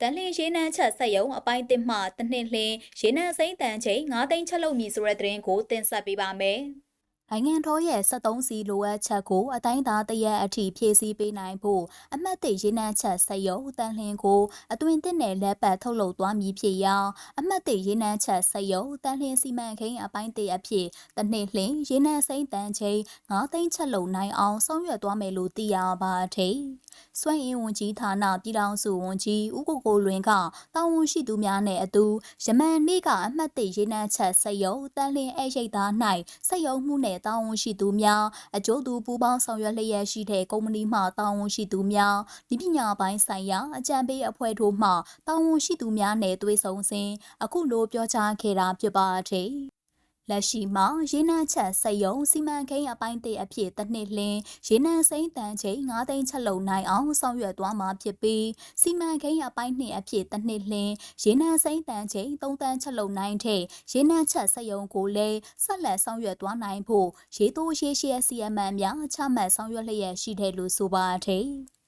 တန်လင်းရေနံချက်ဆက်ယုံအပိုင်းတစ်မှတစ်နှစ်လင်းရေနံစိမ့်တန်ချိန်9သိန်းချက်လုပ်မည်ဆိုတဲ့သတင်းကိုတင်ဆက်ပေးပါမယ်။ နိုင်ငံတော်ရဲ့73စီလိုအပ်ချက်ကိုအတိုင်းသားတရက်အထိဖြည့်ဆည်းပေးနိုင်ဖို့အမှတ်တရေနံချက်ဆက်ယုံတန်လင်းကိုအသွင်တစ်နယ်လက်ပတ်ထုတ်လုပ်သွားမည်ဖြစ်ရာအမှတ်တရေနံချက်ဆက်ယုံတန်လင်းစီမံကိန်းအပိုင်းတစ်အဖြစ်တစ်နှစ်လင်းရေနံစိမ့်တန်ချိန်9သိန်းချက်လုပ်နိုင်အောင်ဆောင်ရွက်သွားမယ်လို့သိရပါတယ်။စွမ်းအင်ဝန်ကြီးဌာနပြည်ထောင်စုဝန်ကြီးဦးကိုကိုလွင်ကတာဝန်ရှိသူများနဲ့အတူယမန်နေ့ကအမှတ်တရေနံချက်စက်ရုံတန်လင်းအရိတ်သား၌စက်ရုံမှုနဲ့တာဝန်ရှိသူများအကျိုးတူပူးပေါင်းဆောင်ရွက်လျက်ရှိတဲ့ကုမ္ပဏီမှတာဝန်ရှိသူများဒီပညာပိုင်းဆိုင်ရာအကြံပေးအဖွဲ့တို့မှတာဝန်ရှိသူများနဲ့တွေ့ဆုံစဉ်အခုလိုပြောကြားခဲ့တာဖြစ်ပါတယ် လက်ရှိမှာရေနံချက်စက်ယုံစီမံကိန်းအပိုင်းတစ်အဖြစ်တစ်နှစ်လင်းရေနံစိမ့်တန်ချိန်9သိန်းချက်လုံနိုင်အောင်ဆောင်ရွက်သွားမှာဖြစ်ပြီးစီမံကိန်းအပိုင်းနှစ်အဖြစ်တစ်နှစ်လင်းရေနံစိမ့်တန်ချိန်3တန်းချက်လုံနိုင်တဲ့ရေနံချက်စက်ယုံကိုလည်းဆက်လက်ဆောင်ရွက်သွားနိုင်ဖို့ရေတိုးရေရှည်စီမံများချမှတ်ဆောင်ရွက်လျက်ရှိတယ်လို့ဆိုပါတယ်။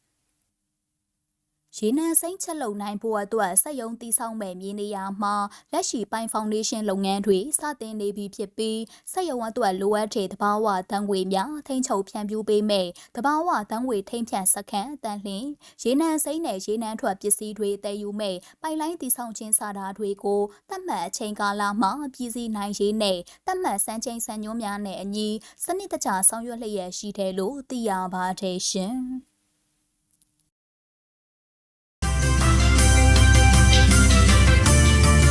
ရေနံစိမ့်ချက်လုံနိုင်ဖို့အတွက်စက်ယုံတည်ဆောက်မဲ့မြေနေရာမှာလက်ရှိပိုင်းဖောင်ဒေးရှင်းလုပ်ငန်းတွေစတင်နေပြီဖြစ်ပြီးစက်ယုံအတွက်လိုအပ်တဲ့တဘာဝတန်ငွေများထိန်းချုပ်ဖြန့်ဖြူးပေးမဲ့တဘာဝတန်ငွေထိန်းဖြန့်စခန်းတန်လှင်ရေနံစိမ့်နဲ့ရေနံထွက်ပစ္စည်းတွေတည်ယူမဲ့ပိုင်လိုင်းတည်ဆောက်ခြင်းစာတာတွေကိုတတ်မှတ်အချိန်ကာလမှာပြည်စည်းနိုင်ရေးနဲ့တတ်မှတ်စံချိန်စံညွှန်းများနဲ့အညီစနစ်တကျဆောင်ရွက်လျက်ရှိတယ်လို့သိရပါတယ်ရှင်။